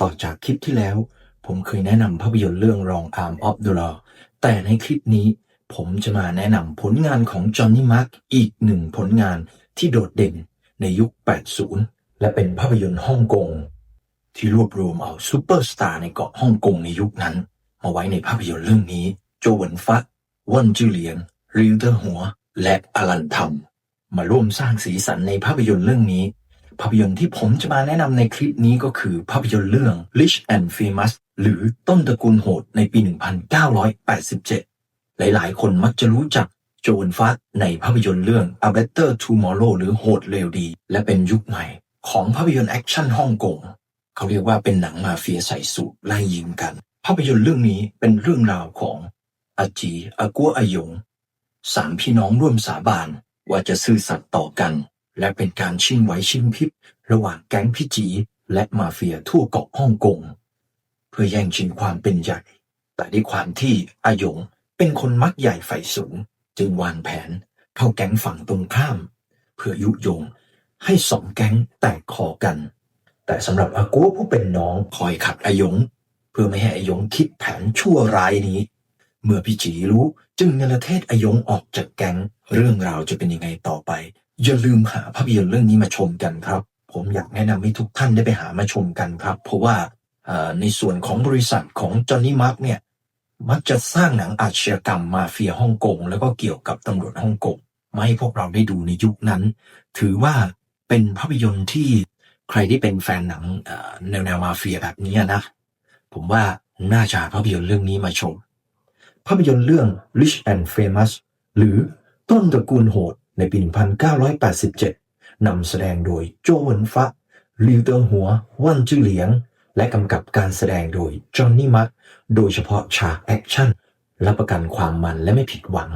ต่อจากคลิปที่แล้ว ผมเคยแนะนำภาพยนตร์เรื่อง Wrong Arm of the Law แต่ในคลิปนี้ผมจะมาแนะนำผลงานของจอห์นนี่มาร์กอีกหนึ่งผลงานที่โดดเด่นในยุค 80 และเป็นภาพยนตร์ฮ่องกง ที่รวบรวมเอาซูเปอร์สตาร์ในเกาะฮ่องกงในยุคนั้น มาไว้ในภาพยนตร์เรื่องนี้ โจหวนฟักว่นจือเหลียง ริวเตอร์หัว และอลันทัมมาร่วมสร้างสีสันในภาพยนตร์เรื่องนี้ ภาพยนตร์ที่ผมจะมาแนะนำในคลิปนี้ก็คือภาพยนตร์เรื่อง Rich and Famous หรือต้นตระกูลโหดในปี 1987 หลายๆ คนมักจะรู้จักโจนฟักในภาพยนตร์เรื่อง A Better Tomorrow หรือโหดเร็วดี และเป็นยุคใหม่ ของภาพยนตร์แอคชั่นฮ่องกงเขาเรียกว่าเป็นหนังมาเฟียใส่สูไล่ยิงกัน ภาพยนตร์เรื่องนี้เป็นเรื่องราวของอาจีอากัวอายงสามพี่น้องร่วมสาบานว่าจะซื่อสัตย์ต่อกัน และเป็นการชิงไหวชิงพริบระหว่างแก๊งพี่จีและมาเฟียทั่วเกาะฮ่องกง เพื่อแย่งชิงความเป็นใหญ่ แต่ด้วยความที่อายงเป็นคนมักใหญ่ไฟสูง จึงวางแผนเข้าแก๊งฝั่งตรงข้าม เพื่อยุยงให้สองแก๊งแตกคอกัน แต่สำหรับอากัวผู้เป็นน้องคอยขัดอายง เพื่อไม่ให้อายงคิดแผนชั่วร้ายนี้ เมื่อพี่จีรู้จึงเนรเทศอายงออกจากแก๊งเรื่องราวจะเป็นยังไงต่อไป อย่าลืมหาภาพยนตร์เรื่องนี้มาชมกันครับ ผมอยากแนะนำให้ทุกท่านได้ไปหามาชมกันครับ เพราะว่าในส่วนของบริษัทของจอห์นนี่มาร์กเนี่ยมักจะสร้างหนังอาชญากรรมมาเฟียฮ่องกงแล้วก็เกี่ยวกับตำรวจฮ่องกงมาให้พวกเราได้ดูในยุคนั้น ถือว่าเป็นภาพยนตร์ที่ใครที่เป็นแฟนหนังแนวแนวมาเฟียแบบนี้นะผมว่าน่าจะภาพยนตร์เรื่องนี้มาชม ภาพยนตร์เรื่อง Rich and Famous หรือต้นตระกูลโหด ในปี 1987 นำแสดงโดยโจวเหวินฟะลิวเตอร์หัวว่านจื้อเหลียง และกำกับการแสดงโดยจอห์นนี่มักโดยเฉพาะฉากแอคชั่นรับประกันความมันและไม่ผิดหวัง